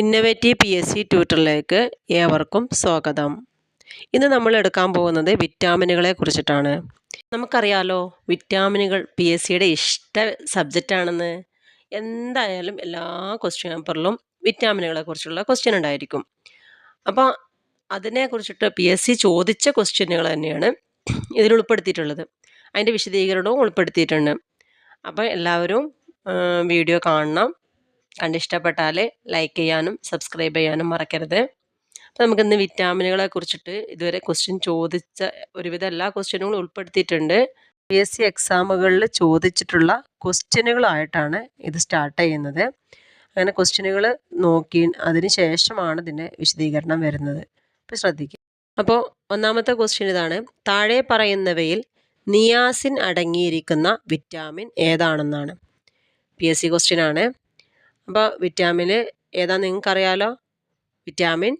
Innovative P S C ട്യൂട്ടറിലേക്ക് ഏവർക്കും സ്വാഗതം. ഇന്ന് നമ്മൾ എടുക്കാൻ പോകുന്നത് വിറ്റാമിനുകളെ കുറിച്ചിട്ടാണ്. നമുക്കറിയാലോ വിറ്റാമിനുകൾ പി എസ് സിയുടെ ഇഷ്ട സബ്ജക്റ്റാണെന്ന് എന്തായാലും എല്ലാ ക്വസ്റ്റ്യൻ പേപ്പറിലും വിറ്റാമിനുകളെ കുറിച്ചുള്ള ക്വസ്റ്റ്യൻ ഉണ്ടായിരിക്കും. അപ്പോൾ അതിനെക്കുറിച്ചിട്ട് പി എസ് സി ചോദിച്ച ക്വസ്റ്റ്യനുകൾ തന്നെയാണ് ഇതിൽ ഉൾപ്പെടുത്തിയിട്ടുള്ളത്. അതിന്റെ വിശദീകരണവും ഉൾപ്പെടുത്തിയിട്ടുണ്ട്. അപ്പോൾ എല്ലാവരും വീഡിയോ കാണണം. കണ്ടിഷ്ടപ്പെട്ടാൽ ലൈക്ക് ചെയ്യാനും സബ്സ്ക്രൈബ് ചെയ്യാനും മറക്കരുത്. അപ്പോൾ നമുക്കിന്ന് വിറ്റാമിനുകളെ കുറിച്ചിട്ട് ഇതുവരെ ക്വസ്റ്റ്യൻ ചോദിച്ച ഒരുവിധം എല്ലാ ക്വസ്റ്റ്യനുകളും ഉൾപ്പെടുത്തിയിട്ടുണ്ട്. പി എസ് സി എക്സാമുകളിൽ ചോദിച്ചിട്ടുള്ള ക്വസ്റ്റ്യനുകളായിട്ടാണ് ഇത് സ്റ്റാർട്ട് ചെയ്യുന്നത്. അങ്ങനെ ക്വസ്റ്റ്യനുകൾ നോക്കി അതിന് ശേഷമാണ് ഇതിന്റെ വിശദീകരണം വരുന്നത്. അപ്പോൾ ശ്രദ്ധിക്കുക അപ്പോൾ ഒന്നാമത്തെ ക്വസ്റ്റ്യൻ ഇതാണ്. താഴെ പറയുന്നവയിൽ നിയാസിൻ അടങ്ങിയിരിക്കുന്ന വിറ്റാമിൻ ഏതാണെന്നാണ്. പി എസ് സി ക്വസ്റ്റ്യൻ ആണ്. അപ്പോൾ വിറ്റാമിൻ ഏതാ നിങ്ങൾക്കറിയാലോ? വിറ്റാമിൻ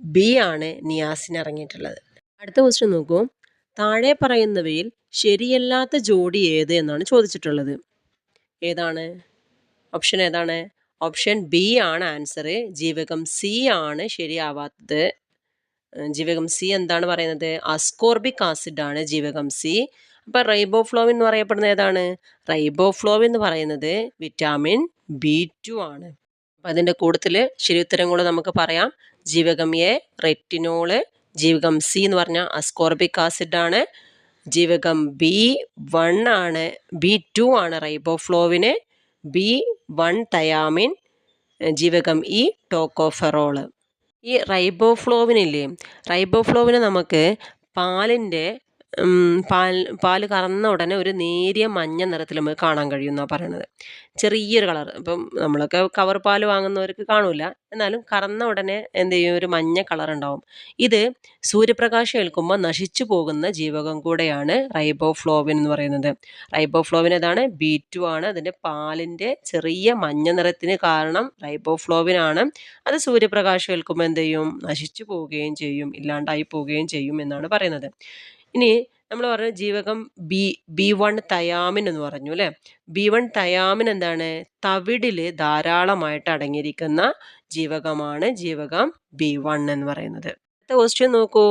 ബി ആണ് നിയാസിൻ ഇറങ്ങിയിട്ടുള്ളത്. അടുത്ത ക്വസ്റ്റ്യൻ നോക്കൂ. താഴെ പറയുന്നവയിൽ ശരിയല്ലാത്ത ജോഡി ഏത് എന്നാണ് ചോദിച്ചിട്ടുള്ളത്. ഏതാണ്? ഓപ്ഷൻ ഏതാണ്? ഓപ്ഷൻ ബി ആണ് ആൻസർ ജീവകം സി ആണ് ശരിയാവാത്തത്. ജീവകം സി എന്താണ് പറയുന്നത്? അസ്കോർബിക് ആസിഡ് ആണ് ജീവകം സി അപ്പോൾ റൈബോഫ്ലോവിൻ എന്ന് പറയപ്പെടുന്നത് ഏതാണ്? റൈബോഫ്ലോവിൻ എന്ന് പറയുന്നത് വിറ്റാമിൻ ബി ടു ആണ്. അപ്പോൾ അതിന്റെ കൂട്ടത്തിൽ ശരിയുത്തരങ്ങൾ നമുക്ക് പറയാം. ജീവകം എ റെറ്റിനോൾ ജീവകം സി എന്ന് പറഞ്ഞാൽ അസ്കോർബിക് ആസിഡ് ആണ്. ജീവകം ബി വൺ ആണ്. ബി ടു ആണ് റൈബോഫ്ലോവിന് ബി വൺ തയാമിൻ ജീവകം ഇ ടോക്കോഫെറോൾ ഈ റൈബോഫ്ലോവിനില്ലേ റൈബോഫ്ലോവിന് നമുക്ക് പാലിന്റെ പാൽ പാൽ കറന്ന ഉടനെ ഒരു നേരിയ മഞ്ഞ നിറത്തിൽ നമുക്ക് കാണാൻ കഴിയുമെന്നാണ് പറയണത്. ചെറിയൊരു കളർ. ഇപ്പം നമ്മളൊക്കെ കവർ പാൽ വാങ്ങുന്നവർക്ക് കാണില്ല എന്നാലും കറന്ന ഉടനെ എന്ത് ചെയ്യും? ഒരു മഞ്ഞ കളർ ഉണ്ടാവും. ഇത് സൂര്യപ്രകാശം ഏൽക്കുമ്പോൾ നശിച്ചു പോകുന്ന ജീവകം കൂടെയാണ് റൈബോഫ്ലോവിൻ എന്ന് പറയുന്നത്. റൈബോഫ്ലോവിൻ ഏതാണ്? ബി ടു ആണ്. അതിന്റെ പാലിന്റെ ചെറിയ മഞ്ഞ നിറത്തിന് കാരണം റൈബോഫ്ലോവിൻ ആണ്. അത് സൂര്യപ്രകാശം ഏൽക്കുമ്പോൾ എന്ത് ചെയ്യും? നശിച്ചു പോവുകയും ചെയ്യും. ഇല്ലാണ്ടായി പോവുകയും ചെയ്യും എന്നാണ് പറയുന്നത്. ഇനി നമ്മൾ പറഞ്ഞ ജീവകം ബി ബി വൺ തയാമിൻ എന്ന് പറഞ്ഞു അല്ലേ? ബി വൺ തയാമിൻ എന്താണ്? തവിടിൽ ധാരാളമായിട്ട് അടങ്ങിയിരിക്കുന്ന ജീവകമാണ് ജീവകം ബി വൺ എന്ന് പറയുന്നത്. അടുത്ത ക്വസ്റ്റ്യൻ നോക്കൂ.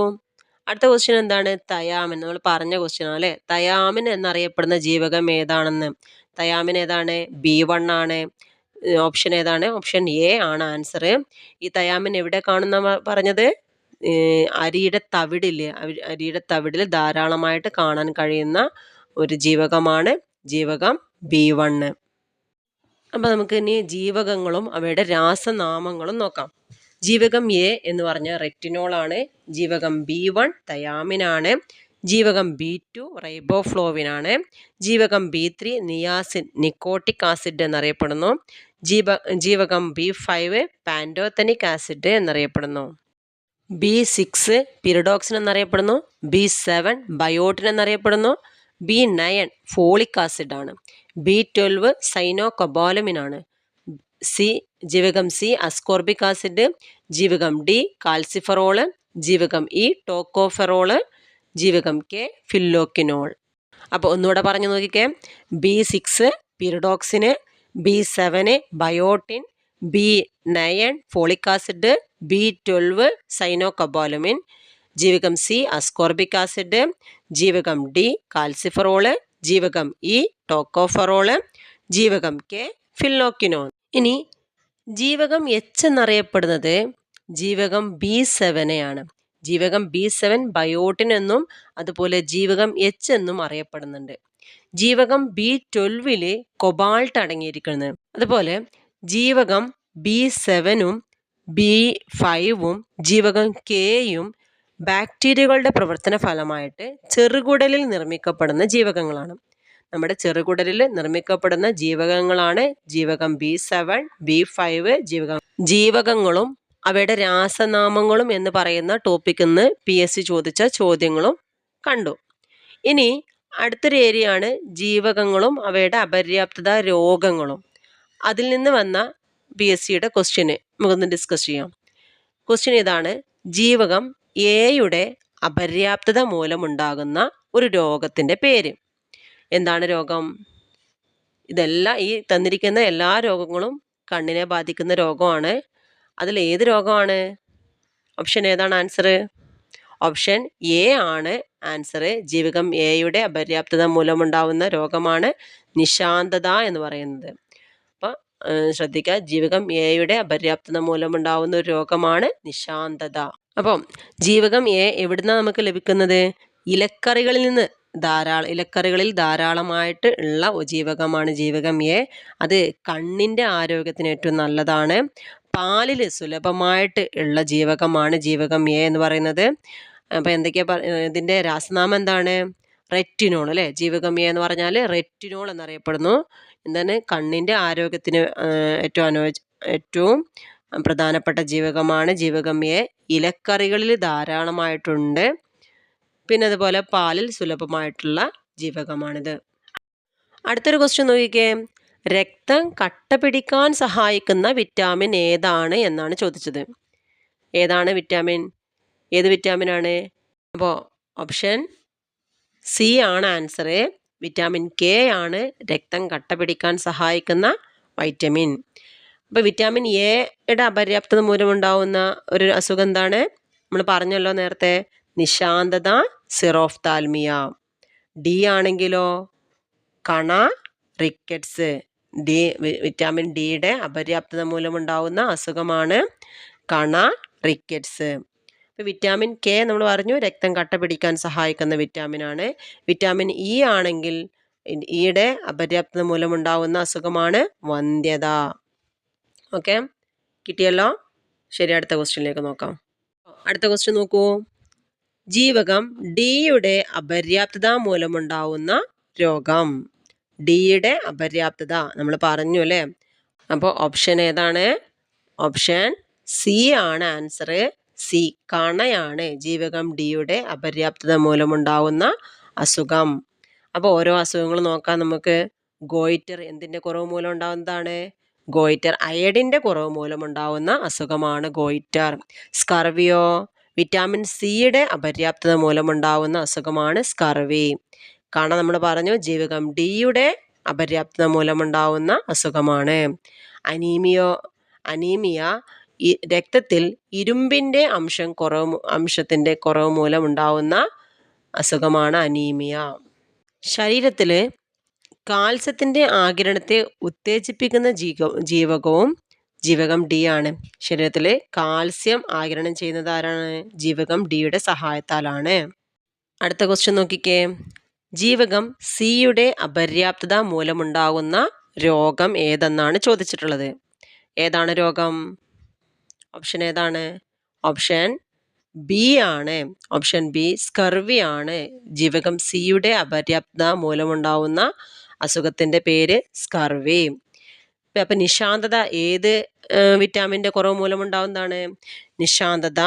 അടുത്ത ക്വസ്റ്റ്യൻ എന്താണ്? തയാമിൻ നമ്മൾ പറഞ്ഞ ക്വസ്റ്റ്യൻ ആണ് അല്ലേ? തയാമിൻ എന്നറിയപ്പെടുന്ന ജീവകം ഏതാണെന്ന്? തയാമിൻ ഏതാണ്? ബി വൺ ആണ്. ഓപ്ഷൻ ഏതാണ്? ഓപ്ഷൻ എ ആണ് ആൻസർ ഈ തയാമിൻ എവിടെ കാണുന്ന പറഞ്ഞത്? അരിയുടെ തവിടില്ലേ അരിയുടെ തവിടിൽ ധാരാളമായിട്ട് കാണാൻ കഴിയുന്ന ഒരു ജീവകമാണ് ജീവകം ബി വണ്ണ് അപ്പോൾ നമുക്ക് ഇനി ജീവകങ്ങളും അവയുടെ രാസനാമങ്ങളും നോക്കാം. ജീവകം എ എന്ന് പറഞ്ഞ റെറ്റിനോളാണ് ജീവകം ബി വൺ തയാമിനാണ് ജീവകം ബി ടു റൈബോഫ്ലോവിനാണ് ജീവകം B three niacin nicotinic acid എന്നറിയപ്പെടുന്നു ജീവ ജീവകം ബി ഫൈവ് പാൻഡോത്തനിക് ആസിഡ് എന്നറിയപ്പെടുന്നു. ബി സിക്സ് പിരിഡോക്സിൻ എന്നറിയപ്പെടുന്നു ബി സെവൻ ബയോട്ടിൻ എന്നറിയപ്പെടുന്നു ബി നയൻ ഫോളിക് ആസിഡ് ആണ് ബി ട്വൽവ് സൈനോകൊബോലമിൻ ആണ് സി ജീവകം സി അസ്കോർബിക് ആസിഡ് ജീവകം ഡി കാൽസിഫറോൾ ജീവകം ഇ ടോക്കോഫെറോൾ ജീവകം കെ ഫില്ലോക്കിനോൾ. അപ്പോൾ ഒന്നുകൂടെ പറഞ്ഞു നോക്കിക്കേ B six pyridoxine B seven biotin B nine folic acid B twelve cyanocobalamin ജീവകം സി അസ്കോർബിക് ആസിഡ് ജീവകം ഡി കാൽസിഫറോൾ ജീവകം ഇ ടോക്കോഫറോൾ ജീവകം കെ ഫില്ലോക്കിനോൺ ഇനി ജീവകം എച്ച് എന്നറിയപ്പെടുന്നത് ജീവകം ബി സെവനെയാണ് ജീവകം ബി സെവൻ ബയോട്ടിൻ എന്നും അതുപോലെ ജീവകം എച്ച് എന്നും അറിയപ്പെടുന്നുണ്ട്. ജീവകം ബി ട്വൽവിൽ കൊബാൾട്ട് അടങ്ങിയിരിക്കുന്നത്. അതുപോലെ ജീവകം ബി സെവനും ബി ഫൈവും ജീവകം കെയും ബാക്ടീരിയകളുടെ പ്രവർത്തന ഫലമായിട്ട് ചെറുകുടലിൽ നിർമ്മിക്കപ്പെടുന്ന ജീവകങ്ങളാണ്. നമ്മുടെ ചെറുകുടലിൽ നിർമ്മിക്കപ്പെടുന്ന ജീവകങ്ങളാണ് ജീവകം ബി സെവൻ ബി ഫൈവ് ജീവകം ജീവകങ്ങളും അവയുടെ രാസനാമങ്ങളും എന്ന് പറയുന്ന ടോപ്പിക്കിൽ നിന്ന് പി എസ് സി ചോദിച്ച ചോദ്യങ്ങളും കണ്ടു. ഇനി അടുത്തൊരു ഏരിയയാണ് ജീവകങ്ങളും അവയുടെ അപര്യാപ്തത രോഗങ്ങളും. അതിൽ നിന്ന് വന്ന പി എസ് സിയുടെ ക്വസ്റ്റ്യന് നമുക്കൊന്ന് ഡിസ്കസ് ചെയ്യാം. ക്വസ്റ്റ്യൻ ഇതാണ് ജീവകം എയുടെ അപര്യാപ്തത മൂലമുണ്ടാകുന്ന ഒരു രോഗത്തിന്റെ പേര്. എന്താണ് രോഗം? ഇതെല്ലാം ഈ തന്നിരിക്കുന്ന എല്ലാ രോഗങ്ങളും കണ്ണിനെ ബാധിക്കുന്ന രോഗമാണ്. അതിൽ ഏത് രോഗമാണ്? ഓപ്ഷൻ ഏതാണ് ആൻസർ ഓപ്ഷൻ എ ആണ് ആൻസർ ജീവകം എയുടെ അപര്യാപ്തത മൂലമുണ്ടാകുന്ന രോഗമാണ് നിശാന്തത എന്ന് പറയുന്നത്. ശ്രദ്ധിക്കുക ജീവകം എയുടെ അപര്യാപ്തത മൂലമുണ്ടാവുന്ന ഒരു രോഗമാണ് നിശാന്തത. അപ്പം ജീവകം എ എവിടുന്നാണ് നമുക്ക് ലഭിക്കുന്നത്? ഇലക്കറികളിൽ നിന്ന്. ധാരാളം ഇലക്കറികളിൽ ധാരാളമായിട്ട് ഉള്ള ജീവകമാണ് ജീവകം എ അത് കണ്ണിന്റെ ആരോഗ്യത്തിന് ഏറ്റവും നല്ലതാണ്. പാലിൽ സുലഭമായിട്ട് ഉള്ള ജീവകമാണ് ജീവകം എ എന്ന് പറയുന്നത്. അപ്പോൾ എന്തൊക്കെയാ ഇതിന്റെ രാസനാമം എന്താണ്? റെറ്റിനോൾ അല്ലേ? ജീവകം എ എന്ന് പറഞ്ഞാൽ റെറ്റിനോൾ എന്നറിയപ്പെടുന്നു. എന്താണ് കണ്ണിന്റെ ആരോഗ്യത്തിന് ഏറ്റവും അനു ഏറ്റവും പ്രധാനപ്പെട്ട ജീവകമാണ് ജീവകം എ ഇലക്കറികളിൽ ധാരാളമായിട്ടുണ്ട്. പിന്നെ അതുപോലെ പാലിൽ സുലഭമായിട്ടുള്ള ജീവകമാണിത്. അടുത്തൊരു ക്വസ്റ്റ്യൻ നോക്കിക്കേ. രക്തം കട്ട പിടിക്കാൻ സഹായിക്കുന്ന വിറ്റാമിൻ ഏതാണ് എന്നാണ് ചോദിച്ചത്. ഏതാണ് വിറ്റാമിൻ? ഏത് വിറ്റാമിനാണ്? അപ്പോൾ ഓപ്ഷൻ സി ആണ് ആൻസർ വിറ്റാമിൻ കെ ആണ് രക്തം കട്ട പിടിക്കാൻ സഹായിക്കുന്ന വൈറ്റമിൻ. അപ്പോൾ വിറ്റാമിൻ എയുടെ അപര്യാപ്തത മൂലമുണ്ടാവുന്ന ഒരു അസുഖം എന്താണ്? നമ്മൾ പറഞ്ഞല്ലോ നേരത്തെ നിശാന്തത സിറോഫ്താൽമിയ. ഡി ആണെങ്കിലോ? കണ റിക്കറ്റ്സ് ഡി വിറ്റാമിൻ ഡിയുടെ അപര്യാപ്തത മൂലമുണ്ടാവുന്ന അസുഖമാണ് കണ റിക്കറ്റ്സ് ഇപ്പോൾ വിറ്റാമിൻ കെ നമ്മൾ പറഞ്ഞു രക്തം കട്ട പിടിക്കാൻ സഹായിക്കുന്ന വിറ്റാമിനാണ് വിറ്റാമിൻ ഇ ആണെങ്കിൽ ഇയുടെ അപര്യാപ്തത മൂലമുണ്ടാകുന്ന അസുഖമാണ് വന്ധ്യത. ഓക്കെ കിട്ടിയല്ലോ? ശരി അടുത്ത ക്വസ്റ്റ്യനിലേക്ക് നോക്കാം. അടുത്ത ക്വസ്റ്റ്യൻ നോക്കൂ. ജീവകം ഡിയുടെ അപര്യാപ്തത മൂലമുണ്ടാവുന്ന രോഗം. ഡിയുടെ അപര്യാപ്തത നമ്മൾ പറഞ്ഞു അല്ലേ? അപ്പോൾ ഓപ്ഷൻ ഏതാണ്? ഓപ്ഷൻ സി ആണ് ആൻസർ സി കണയാണ് ജീവകം ഡിയുടെ അപര്യാപ്തത മൂലമുണ്ടാകുന്ന അസുഖം. അപ്പോൾ ഓരോ അസുഖങ്ങൾ നോക്കാം നമുക്ക്. ഗോയിറ്റർ എന്തിന്റെ കുറവ് മൂലം ഉണ്ടാകുന്നതാണ്? ഗോയിറ്റർ അയഡിന്റെ കുറവ് മൂലമുണ്ടാവുന്ന അസുഖമാണ് ഗോയിറ്റർ. സ്കർവിയോ? വിറ്റാമിൻ സിയുടെ അപര്യാപ്തത മൂലമുണ്ടാകുന്ന അസുഖമാണ് സ്കർവി. കാരണം നമ്മൾ പറഞ്ഞു ജീവകം ഡിയുടെ അപര്യാപ്തത മൂലമുണ്ടാവുന്ന അസുഖമാണ്. അനീമിയോ? അനീമിയ രക്തത്തിൽ ഇരുമ്പിന്റെ അംശം കുറവ് അംശത്തിന്റെ കുറവ് മൂലം ഉണ്ടാവുന്ന അസുഖമാണ് അനീമിയ. ശരീരത്തിൽ കാൽസ്യത്തിന്റെ ആകിരണത്തെ ഉത്തേജിപ്പിക്കുന്ന ജീവ ജീവകവും ജീവകം ഡി ആണ്. ശരീരത്തിൽ കാൽസ്യം ആകിരണം ചെയ്യുന്നത് ആരാണ്? ജീവകം ഡിയുടെ സഹായത്താലാണ്. അടുത്ത ക്വസ്റ്റ്യൻ നോക്കിക്കേ. ജീവകം സിയുടെ അപര്യാപ്തത മൂലമുണ്ടാകുന്ന രോഗം ഏതെന്നാണ് ചോദിച്ചിട്ടുള്ളത്. ഏതാണ് രോഗം? ഓപ്ഷൻ ഏതാണ്? ഓപ്ഷൻ ബി ആണ്. ഓപ്ഷൻ ബി സ്കർവി ആണ്. ജീവകം സിയുടെ അപര്യാപ്തത മൂലമുണ്ടാവുന്ന അസുഖത്തിന്റെ പേര് സ്കർവി അപ്പം നിശാന്തത ഏത് വിറ്റാമിന്റെ കുറവ് മൂലമുണ്ടാവുന്നതാണ്? നിശാന്തത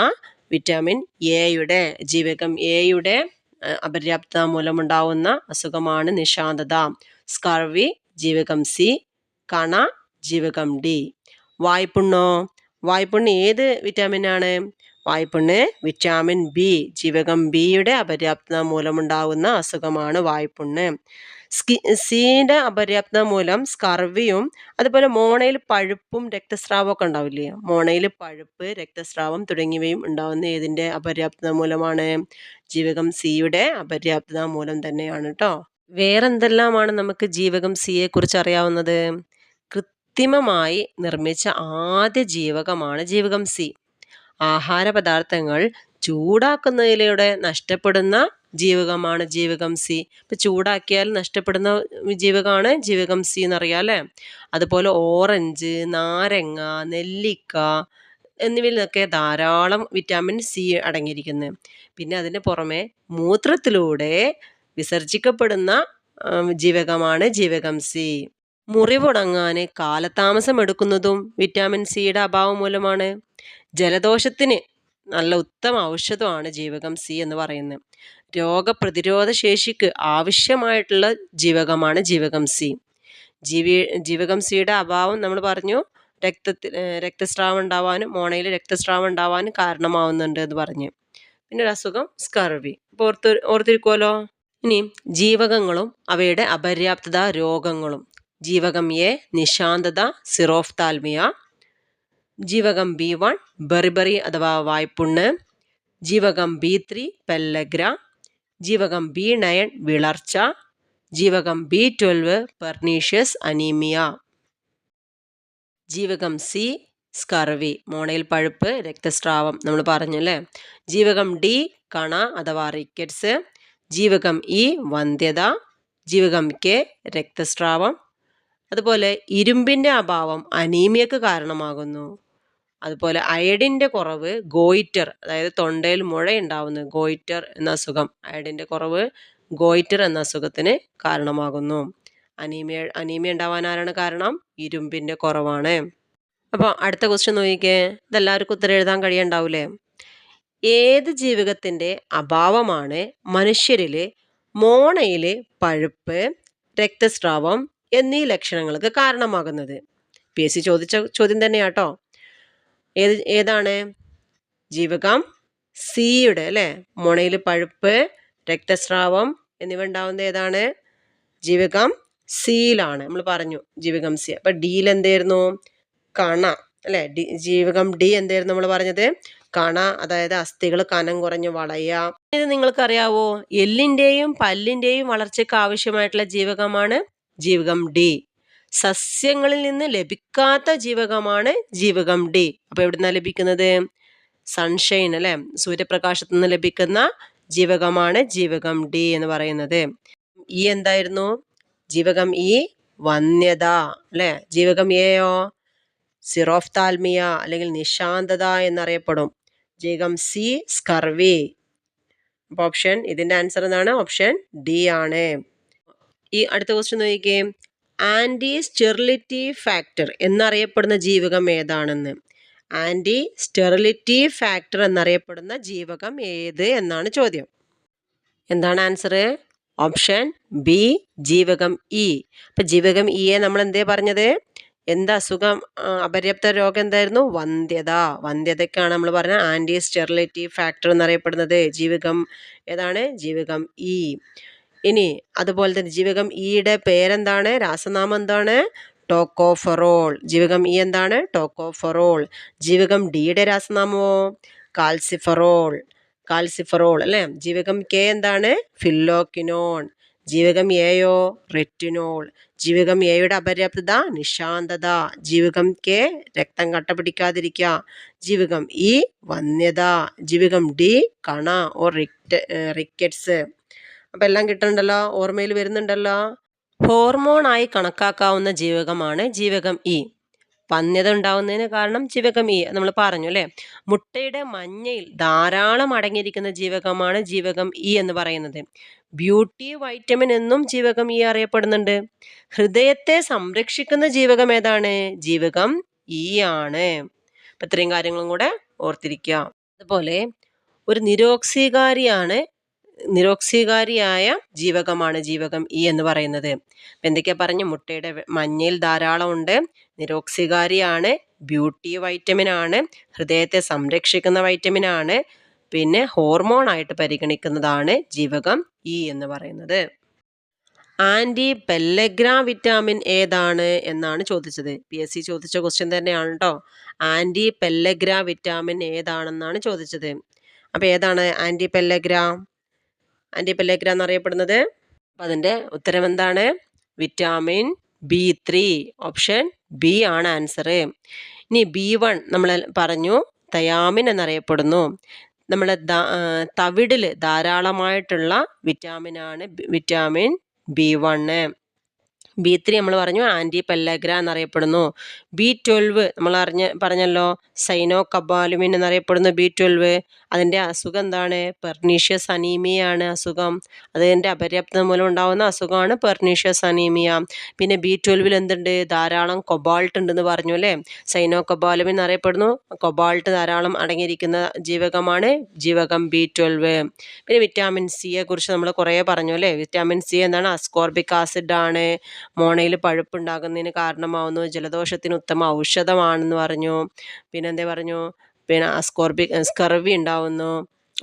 വിറ്റാമിൻ എയുടെ ജീവകം എയുടെ അപര്യാപ്തത മൂലമുണ്ടാവുന്ന അസുഖമാണ് നിശാന്തത. സ്കർവി ജീവകം സി കണ ജീവകം ഡി വായ്പുണ്ണോ? വായ്പുണ്ണ് ഏത് വിറ്റാമിനാണ്? വായ്പുണ്ണ് വിറ്റാമിൻ ബി ജീവകം ബിയുടെ അപര്യാപ്തത മൂലമുണ്ടാകുന്ന അസുഖമാണ് വായ്പുണ്ണ്. സ്കി സീന്റെ അപര്യാപ്തത മൂലം സ്കർവിയും അതുപോലെ മോണയിൽ പഴുപ്പും രക്തസ്രാവവും ഉണ്ടാവില്ലേ? മോണയിൽ പഴുപ്പ് രക്തസ്രാവം തുടങ്ങിയവയും ഉണ്ടാകുന്ന ഏതിന്റെ അപര്യാപ്തത മൂലമാണ്? ജീവകം സിയുടെ അപര്യാപ്തത മൂലം തന്നെയാണ് കേട്ടോ വേറെന്തെല്ലാമാണ് നമുക്ക് ജീവകം സിയെ കുറിച്ച് അറിയാവുന്നത്? കൃത്രിമമായി നിർമ്മിച്ച ആദ്യ ജീവകമാണ് ജീവകം സി. ആഹാര പദാർത്ഥങ്ങൾ ചൂടാക്കുന്നതിലൂടെ നഷ്ടപ്പെടുന്ന ജീവകമാണ് ജീവകം സി. ഇപ്പം ചൂടാക്കിയാൽ നഷ്ടപ്പെടുന്ന ജീവകമാണ് ജീവകം സി എന്നറിയാം അല്ലേ? അതുപോലെ ഓറഞ്ച് നാരങ്ങ നെല്ലിക്ക എന്നിവയിൽ നിന്നൊക്കെ ധാരാളം വിറ്റാമിൻ സി അടങ്ങിയിരിക്കുന്നത് പിന്നെ അതിന് പുറമെ മൂത്രത്തിലൂടെ വിസർജിക്കപ്പെടുന്ന ജീവകമാണ് ജീവകം സി. മുറിവുണങ്ങാൻ കാലതാമസം എടുക്കുന്നതും വിറ്റാമിൻ സിയുടെ അഭാവം മൂലമാണ്. ജലദോഷത്തിന് നല്ല ഉത്തമ ഔഷധമാണ് ജീവകം സി എന്ന് പറയുന്നത്. രോഗപ്രതിരോധ ശേഷിക്ക് ആവശ്യമായിട്ടുള്ള ജീവകമാണ് ജീവകം സി ജീവി ജീവകം സിയുടെ അഭാവം നമ്മൾ പറഞ്ഞു രക്തത്തിൽ രക്തസ്രാവം ഉണ്ടാവാനും മോണയിൽ രക്തസ്രാവം ഉണ്ടാവാനും കാരണമാവുന്നുണ്ട് എന്ന് പറഞ്ഞു. പിന്നെ ഒരു അസുഖം സ്കർവി. ഇപ്പോൾ ഓർത്ത് ഓർത്തിരിക്കുമല്ലോ ഇനി ജീവകങ്ങളും അവയുടെ അപര്യാപ്തത രോഗങ്ങളും. ജീവകം എ നിശാന്തത സിറോഫ്താൽമിയ. ജീവകം ബി വൺ ബെറിബറി അഥവാ വായ്പുണ്ണ്. ജീവകം ബി ത്രീ പെല്ലഗ്ര. ജീവകം ബി നയൻ വിളർച്ച. ജീവകം ബി ട്വൽവ് പെർണീഷ്യസ് അനീമിയ. ജീവകം സി സ്കർവി മോണയിൽ പഴുപ്പ് രക്തസ്രാവം നമ്മൾ പറഞ്ഞു അല്ലേ ജീവകം ഡി കണ അഥവാ റിക്കറ്റ്സ്. ജീവകം ഇ വന്ധ്യത. ജീവകം കെ രക്തസ്രാവം. അതുപോലെ ഇരുമ്പിന്റെ അഭാവം അനീമിയക്ക് കാരണമാകുന്നു. അതുപോലെ അയഡിന്റെ കുറവ് ഗോയിറ്റർ അതായത് തൊണ്ടയിൽ മുഴയുണ്ടാവുന്നു ഗോയിറ്റർ എന്ന അസുഖം അയഡിന്റെ കുറവ് ഗോയിറ്റർ എന്ന അസുഖത്തിന് കാരണമാകുന്നു. അനീമിയ അനീമിയ ഉണ്ടാവാൻ ആരാണ് കാരണം? ഇരുമ്പിന്റെ കുറവാണ്. അപ്പോൾ അടുത്ത ക്വസ്റ്റ്യൻ നോക്കിക്കേ. ഇതെല്ലാവർക്കും ഉത്തരം എഴുതാൻ കഴിയണ്ടാവൂലേ? ഏത് ജീവകത്തിന്റെ അഭാവമാണ് മനുഷ്യരിൽ മോണയിൽ പഴുപ്പ് രക്തസ്രാവം എന്നീ ലക്ഷണങ്ങൾക്ക് കാരണമാകുന്നത്. പി. എസ്. സി. ചോദിച്ച ചോദ്യം തന്നെയാട്ടോ. ഏത് ഏതാണ്? ജീവകം സിയുടെ അല്ലേ? മുണയിൽ പഴുപ്പ് രക്തസ്രാവം എന്നിവ ഉണ്ടാവുന്നത് ഏതാണ്? ജീവകം സിയിലാണ് നമ്മൾ പറഞ്ഞു ജീവകം സി. അപ്പം ഡിയിൽ എന്തായിരുന്നു? കണ അല്ലേ? ഡി ജീവകം ഡി എന്തായിരുന്നു നമ്മൾ പറഞ്ഞത്? കണ അതായത് അസ്ഥികൾ കനം കുറഞ്ഞ് വളയ ഇത് നിങ്ങൾക്കറിയാവോ? എല്ലിന്റെയും പല്ലിന്റെയും വളർച്ചയ്ക്ക് ആവശ്യമായിട്ടുള്ള ജീവകമാണ് ജീവകം ഡി. സസ്യങ്ങളിൽ നിന്ന് ലഭിക്കാത്ത ജീവകമാണ് ജീവകം ഡി. അപ്പോൾ എവിടുന്നാണ് ലഭിക്കുന്നത്? സൺഷൈൻ അല്ലെ? സൂര്യപ്രകാശത്തു നിന്ന് ലഭിക്കുന്ന ജീവകമാണ് ജീവകം ഡി എന്ന് പറയുന്നത്. ഈ എന്തായിരുന്നു? ജീവകം ഇ വന്യത അല്ലെ? ജീവകം എയോ? സിറോഫ്താൽമിയ അല്ലെങ്കിൽ നിശാന്തത എന്നറിയപ്പെടും. ജീവകം സി സ്കർവി. അപ്പോൾ ഓപ്ഷൻ ഇതിന്റെ ആൻസർ എന്താണ്? ഓപ്ഷൻ ഡി ആണ്. ഈ അടുത്ത ക്വസ്റ്റ്യൻ നോക്കിക്കേ. ആന്റി സ്റ്റെറിലിറ്റി ഫാക്ടർ എന്നറിയപ്പെടുന്ന ജീവകം ഏതാണെന്ന്? ആന്റി സ്റ്റെറിലിറ്റി ഫാക്ടർ എന്നറിയപ്പെടുന്ന ജീവകം ഏത് എന്നാണ് ചോദ്യം. എന്താണ് ആൻസർ ഓപ്ഷൻ ബി ജീവകം ഇ അപ്പം ജീവകം ഇയെ നമ്മൾ എന്തേ പറഞ്ഞത്? എന്താ അസുഖം? അപര്യാപ്ത രോഗം എന്തായിരുന്നു? വന്ധ്യത. വന്ധ്യതയ്ക്കാണ് നമ്മൾ പറഞ്ഞ ആന്റി സ്റ്റെറിലിറ്റി ഫാക്ടർ എന്നറിയപ്പെടുന്നത്. ജീവകം ഏതാണ്? ജീവകം ഇ ഇനി അതുപോലെ തന്നെ ജീവകം ഇയുടെ പേരെന്താണ്? രാസനാമം എന്താണ്? ടോക്കോഫറോൾ. ജീവകം ഇ എന്താണ്? ടോക്കോഫറോൾ. ജീവകം ഡിയുടെ രാസനാമമോ? കാൽസിഫറോൾ. കാൽസിഫറോൾ അല്ലേ? ജീവകം കെ എന്താണ്? ഫില്ലോക്കിനോൺ ജീവകം എയോ റെറ്റിനോൾ. ജീവകം എയുടെ അപര്യാപ്തത നിശാന്തത. ജീവകം കെ രക്തം കട്ട പിടിക്കാതിരിക്കുക. ജീവകം ഇ വന്യത. ജീവകം ഡി കണ ഓർ റിക്റ്റ് റിക്കറ്റ്സ് അപ്പം എല്ലാം കിട്ടുന്നുണ്ടല്ലോ ഓർമ്മയിൽ വരുന്നുണ്ടല്ലോ. ഹോർമോണായി കണക്കാക്കാവുന്ന ജീവകമാണ് ജീവകം ഇ. വന്യത ഉണ്ടാവുന്നതിന് കാരണം ജീവകം ഇ നമ്മൾ പറഞ്ഞു അല്ലേ? മുട്ടയുടെ മഞ്ഞയിൽ ധാരാളം അടങ്ങിയിരിക്കുന്ന ജീവകമാണ് ജീവകം ഇ എന്ന് പറയുന്നത്. ബ്യൂട്ടി വൈറ്റമിൻ എന്നും ജീവകം ഇ അറിയപ്പെടുന്നുണ്ട്. ഹൃദയത്തെ സംരക്ഷിക്കുന്ന ജീവകം ഏതാണ്? ജീവകം ഇ ആണ്. അപ്പം ഇത്രയും കാര്യങ്ങളും കൂടെ ഓർത്തിരിക്കുക. അതുപോലെ ഒരു നിരോക്സീകാരിയാണ് നിരോക്സീകാരിയായ ജീവകമാണ് ജീവകം ഇ എന്ന് പറയുന്നത്. എന്തൊക്കെയാ പറഞ്ഞു മുട്ടയുടെ മഞ്ഞയിൽ ധാരാളം ഉണ്ട് നിരോക്സികാരിയാണ് ബ്യൂട്ടി വൈറ്റമിൻ ആണ് ഹൃദയത്തെ സംരക്ഷിക്കുന്ന വൈറ്റമിൻ ആണ് പിന്നെ ഹോർമോണായിട്ട് പരിഗണിക്കുന്നതാണ് ജീവകം ഇ എന്ന് പറയുന്നത്. ആന്റി പെല്ലഗ്രാ വിറ്റാമിൻ ഏതാണ് എന്നാണ് ചോദിച്ചത്. പി എസ് സി ചോദിച്ച ക്വസ്റ്റ്യൻ തന്നെയാണ് കേട്ടോ ആന്റി പെല്ലഗ്രാ വിറ്റാമിൻ ഏതാണെന്നാണ് ചോദിച്ചത്. അപ്പോൾ ഏതാണ് ആന്റി പെല്ലഗ്രാ ആന്റി പെല്ലഗ്ര എന്നറിയപ്പെടുന്നത് അപ്പം അതിന്റെ ഉത്തരം എന്താണ്? Vitamin B three option B ആണ് ആൻസർ. ഇനി ബി വൺ നമ്മൾ പറഞ്ഞു തയാമിൻ എന്നറിയപ്പെടുന്നു. നമ്മുടെ തവിടിൽ ധാരാളമായിട്ടുള്ള വിറ്റാമിനാണ് vitamin B one B three നമ്മൾ പറഞ്ഞു ആന്റി പെല്ലഗ്ര എന്നറിയപ്പെടുന്നു. ബി ട്വൽവ് നമ്മൾ അറിഞ്ഞ പറഞ്ഞല്ലോ സൈനോ കബാലുമിൻ എന്നറിയപ്പെടുന്നു ബി ട്വൽവ് അതിന്റെ അസുഖം എന്താണ്? പെർണീഷ്യസ് അനീമിയാണ് അസുഖം. അതിന്റെ അപര്യാപ്തത മൂലം ഉണ്ടാകുന്ന അസുഖമാണ് പെർണീഷ്യസ് അനീമിയ പിന്നെ ബി ട്വൽവിൽ എന്തുണ്ട്? ധാരാളം കൊബാൾട്ട് ഉണ്ടെന്ന് പറഞ്ഞു അല്ലേ? സൈനോ കൊബാലുമിൻ എന്നറിയപ്പെടുന്നു കൊബാൾട്ട് ധാരാളം അടങ്ങിയിരിക്കുന്ന ജീവകമാണ് ജീവകം ബി ട്വൽവ് പിന്നെ വിറ്റാമിൻ സിയെ കുറിച്ച് നമ്മൾ കുറേ പറഞ്ഞു അല്ലേ? വിറ്റാമിൻ സി എന്താണ്? അസ്കോർബിക് ആസിഡ് ആണ്. മോണയിൽ പഴുപ്പുണ്ടാകുന്നതിന് കാരണമാവുന്നു. ജലദോഷത്തിന് ഉത്തമ ഔഷധമാണെന്ന് പറഞ്ഞു. പിന്നെന്തേ പറഞ്ഞു? പിന്നെ അസ്കോർബിക് സ്കർവി ഉണ്ടാവുന്നു.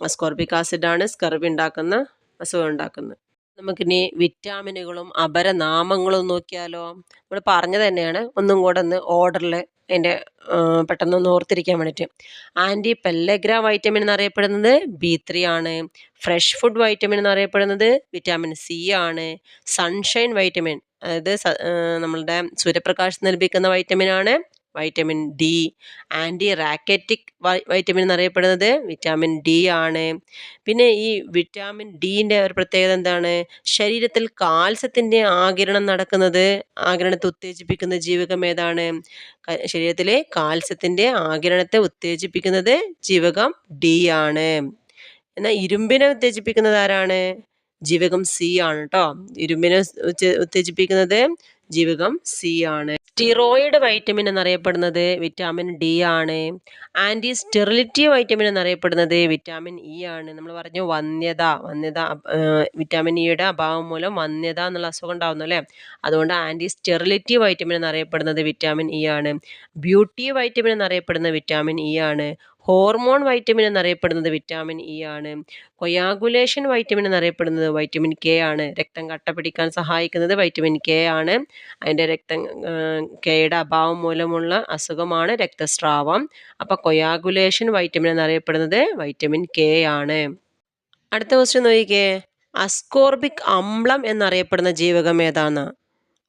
അസ്കോർബിക് ആസിഡാണ് സ്കർവി ഉണ്ടാക്കുന്ന അസുഖം ഉണ്ടാക്കുന്നത്. നമുക്കിനി വിറ്റാമിനുകളും അപരനാമങ്ങളും നോക്കിയാലോ? നമ്മൾ പറഞ്ഞു തന്നെയാണ്. ഒന്നും കൂടെ ഒന്ന് ഓർഡറിൽ അതിന്റെ പെട്ടെന്നൊന്ന് ഓർത്തിരിക്കാൻ വേണ്ടിയിട്ട്. ആന്റി പെല്ലഗ്ര വൈറ്റമിൻ എന്നറിയപ്പെടുന്നത് ബി ത്രീ ആണ്. ഫ്രഷ് ഫുഡ് വൈറ്റമിൻ എന്നറിയപ്പെടുന്നത് വിറ്റാമിൻ സി ആണ്. സൺഷൈൻ വൈറ്റമിൻ അതായത് നമ്മളുടെ സൂര്യപ്രകാശം ലഭിക്കുന്ന വൈറ്റമിൻ ആണ്. Vitamin D anti rachitic vitamin എന്നറിയപ്പെടുന്നത് വിറ്റാമിൻ ഡി ആണ്. പിന്നെ ഈ വിറ്റാമിൻ ഡീന്റെ ഒരു പ്രത്യേകത എന്താണ്? ശരീരത്തിൽ കാൽസ്യത്തിന്റെ ആകിരണം നടക്കുന്നത് ആകിരണത്തെ ഉത്തേജിപ്പിക്കുന്ന ജീവകം ഏതാണ്? ശരീരത്തിലെ കാൽസ്യത്തിന്റെ ആകിരണത്തെ ഉത്തേജിപ്പിക്കുന്നത് ജീവകം ഡി ആണ്. എന്നാൽ ഇരുമ്പിനെ ഉത്തേജിപ്പിക്കുന്നത് ആരാണ്? ജീവകം സി ആണ് കേട്ടോ ഇരുമ്പിനെ ഉത്തേജിപ്പിക്കുന്നത് ജീവകം സി ആണ്. സ്റ്റിറോയിഡ് വൈറ്റമിൻ എന്നറിയപ്പെടുന്നത് വിറ്റാമിൻ ഡി ആണ്. ആന്റി സ്റ്റെറിലിറ്റി വൈറ്റമിൻ എന്നറിയപ്പെടുന്നത് വിറ്റാമിൻ ഇ ആണ്. നമ്മൾ പറഞ്ഞു വന്യത വന്യത വിറ്റാമിൻ ഇയുടെ അഭാവം മൂലം വന്യത എന്നുള്ള അസുഖം ഉണ്ടാകുന്നു അല്ലേ? അതുകൊണ്ട് ആന്റി സ്റ്റെറിലിറ്റി വൈറ്റമിൻ എന്നറിയപ്പെടുന്നത് വിറ്റാമിൻ ഇ ആണ്. ബ്യൂട്ടി വൈറ്റമിൻ എന്നറിയപ്പെടുന്നത് വിറ്റാമിൻ ഇ ആണ്. ഹോർമോൺ വൈറ്റമിൻ എന്നറിയപ്പെടുന്നത് വിറ്റാമിൻ ഇ ആണ്. കൊയാഗുലേഷൻ വൈറ്റമിൻ എന്നറിയപ്പെടുന്നത് വൈറ്റമിൻ കെ ആണ്. രക്തം കട്ട പിടിക്കാൻ സഹായിക്കുന്നത് വൈറ്റമിൻ കെ ആണ്. അതിന്റെ രക്തം കെയുടെ അഭാവം മൂലമുള്ള അസുഖമാണ് രക്തസ്രാവം. അപ്പോൾ കൊയാഗുലേഷൻ വൈറ്റമിൻ എന്നറിയപ്പെടുന്നത് വൈറ്റമിൻ കെ ആണ്. അടുത്ത ക്വസ്റ്റ്യൻ നോക്കിക്കേ. അസ്കോർബിക് അമ്ലം എന്നറിയപ്പെടുന്ന ജീവകം ഏതാണ്?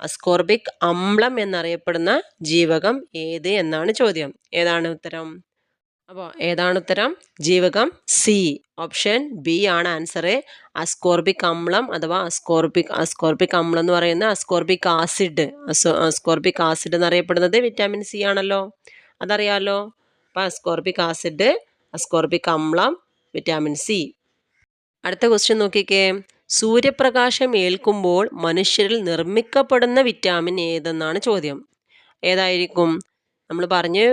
അസ്കോർബിക് അമ്ലം എന്നറിയപ്പെടുന്ന ജീവകം ഏത് എന്നാണ് ചോദ്യം. ഏതാണ് ഉത്തരം? അപ്പോൾ ഏതാണ് ഉത്തരം? ജീവകം സി. ഓപ്ഷൻ ബി ആണ് ആൻസർ. അസ്കോർബിക് അമ്ലം അഥവാ അസ്കോർബിക് അസ്കോർബിക് അമ്ലം എന്ന് പറയുന്ന അസ്കോർബിക് ആസിഡ്. അസ്കോർബിക് ആസിഡ് എന്നറിയപ്പെടുന്നത് വിറ്റാമിൻ സി ആണല്ലോ. അതറിയാലോ? അപ്പോൾ അസ്കോർബിക് ആസിഡ് അസ്കോർബിക് അമ്ലം വിറ്റാമിൻ സി. അടുത്ത ക്വസ്റ്റ്യൻ നോക്കിക്കേ. സൂര്യപ്രകാശം ഏൽക്കുമ്പോൾ മനുഷ്യരിൽ നിർമ്മിക്കപ്പെടുന്ന വിറ്റാമിൻ ഏതെന്നാണ് ചോദ്യം. ഏതായിരിക്കും? നമ്മൾ പറഞ്ഞ്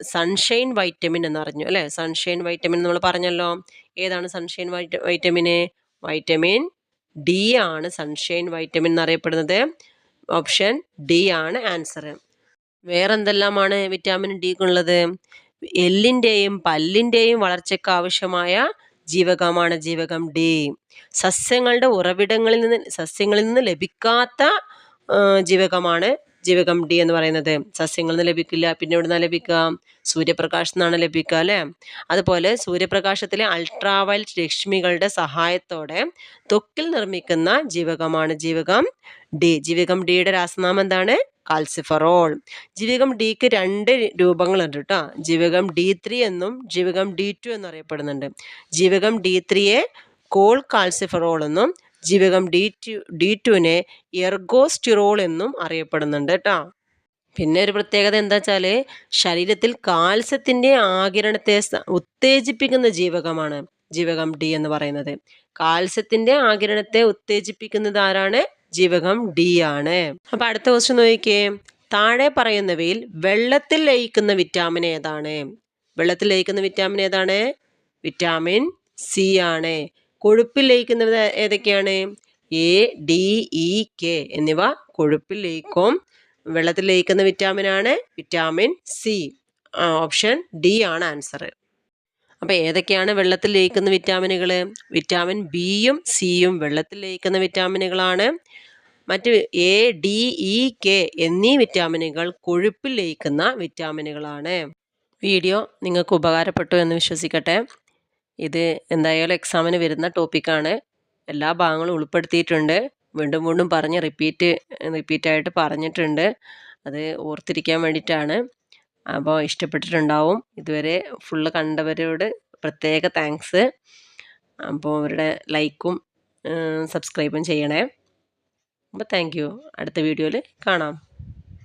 സൺഷൈൻ വൈറ്റമിൻ എന്ന് എന്നറിഞ്ഞു അല്ലേ? സൺഷൈൻ വൈറ്റമിൻ നമ്മൾ പറഞ്ഞല്ലോ. ഏതാണ് sunshine vita vitamin vitamin D ആണ് സൺഷൈൻ വൈറ്റമിൻ എന്നറിയപ്പെടുന്നത്. ഓപ്ഷൻ ഡി ആണ് ആൻസർ വേറെ എന്തെല്ലാമാണ് വിറ്റാമിൻ ഡിക്കുള്ളത് എല്ലിന്റെയും പല്ലിന്റെയും വളർച്ചയ്ക്ക് ആവശ്യമായ ജീവകമാണ് ജീവകം ഡി സസ്യങ്ങളുടെ ഉറവിടങ്ങളിൽ നിന്ന് സസ്യങ്ങളിൽ നിന്ന് ലഭിക്കാത്ത ജീവകമാണ് ജീവകം ഡി എന്ന് പറയുന്നത്. സസ്യങ്ങളിൽ നിന്ന് ലഭിക്കില്ല പിന്നെ എവിടെ നിന്നാണ് ലഭിക്കുക? സൂര്യപ്രകാശത്തിൽ നിന്നാണ് ലഭിക്കുക അല്ലേ? അതുപോലെ സൂര്യപ്രകാശത്തിലെ അൾട്രാവയലറ്റ് രശ്മികളുടെ സഹായത്തോടെ തൊക്കിൽ നിർമ്മിക്കുന്ന ജീവകമാണ് ജീവകം ഡി. ജീവകം ഡിയുടെ രാസനാമം എന്താണ്? കാൽസിഫറോൾ. ജീവകം ഡിക്ക് രണ്ട് രൂപങ്ങളുണ്ട് കേട്ടോ ജീവകം ഡി ത്രീ എന്നും ജീവകം ഡി ടു എന്നും അറിയപ്പെടുന്നുണ്ട്. ജീവകം ഡി ത്രീയെ കോൾ കാൽസിഫറോൾ എന്നും ജീവകം ഡി ടു ഡി ടുവിനെ എർഗോസ്റ്റിറോൾ എന്നും അറിയപ്പെടുന്നുണ്ട് കേട്ടോ പിന്നെ ഒരു പ്രത്യേകത എന്താ വെച്ചാൽ ശരീരത്തിൽ കാൽസ്യത്തിന്റെ ആകിരണത്തെ ഉത്തേജിപ്പിക്കുന്ന ജീവകമാണ് ജീവകം ഡി എന്ന് പറയുന്നത്. കാൽസ്യത്തിന്റെ ആകിരണത്തെ ഉത്തേജിപ്പിക്കുന്നത് ആരാണ്? ജീവകം ഡി ആണ്. അപ്പം അടുത്ത ക്വസ്റ്റ്യൻ നോക്കിക്കേ. താഴെ പറയുന്നവയിൽ വെള്ളത്തിൽ ലയിക്കുന്ന വിറ്റാമിൻ ഏതാണ്? വെള്ളത്തിൽ ലയിക്കുന്ന വിറ്റാമിൻ ഏതാണ്? വിറ്റാമിൻ സി ആണ്. കൊഴുപ്പിൽ ലയിക്കുന്നത് ഏതൊക്കെയാണ്? എ ഡി ഇ കെ എന്നിവ കൊഴുപ്പിൽ ലയിക്കും വെള്ളത്തിൽ ലയിക്കുന്ന വിറ്റാമിനാണ് വിറ്റാമിൻ സി ഓപ്ഷൻ ഡി ആണ് ആൻസർ അപ്പോൾ ഏതൊക്കെയാണ് വെള്ളത്തിൽ ലയിക്കുന്ന വിറ്റാമിനുകൾ വിറ്റാമിൻ ബിയും സിയും വെള്ളത്തിൽ ലയിക്കുന്ന വിറ്റാമിനുകളാണ് മറ്റ് എ ഡി ഇ കെ എന്നീ വിറ്റാമിനുകൾ കൊഴുപ്പിൽ ലയിക്കുന്ന വിറ്റാമിനുകളാണ് വീഡിയോ നിങ്ങൾക്ക് ഉപകാരപ്പെട്ടു എന്ന് വിശ്വസിക്കട്ടെ. ഇത് എന്തായാലും എക്സാമിന് വരുന്ന ടോപ്പിക്കാണ് എല്ലാ ഭാഗങ്ങളും ഉൾപ്പെടുത്തിയിട്ടുണ്ട്. വീണ്ടും വീണ്ടും പറഞ്ഞ് റിപ്പീറ്റ് റിപ്പീറ്റായിട്ട് പറഞ്ഞിട്ടുണ്ട്. അത് ഓർത്തിരിക്കാൻ വേണ്ടിയിട്ടാണ്. അപ്പോൾ ഇഷ്ടപ്പെട്ടിട്ടുണ്ടാവും. ഇതുവരെ ഫുള്ള് കണ്ടവരോട് പ്രത്യേക താങ്ക്സ് അപ്പോൾ അവരുടെ ലൈക്കും സബ്സ്ക്രൈബും ചെയ്യണേ. അപ്പോൾ താങ്ക് യു അടുത്ത വീഡിയോയിൽ കാണാം.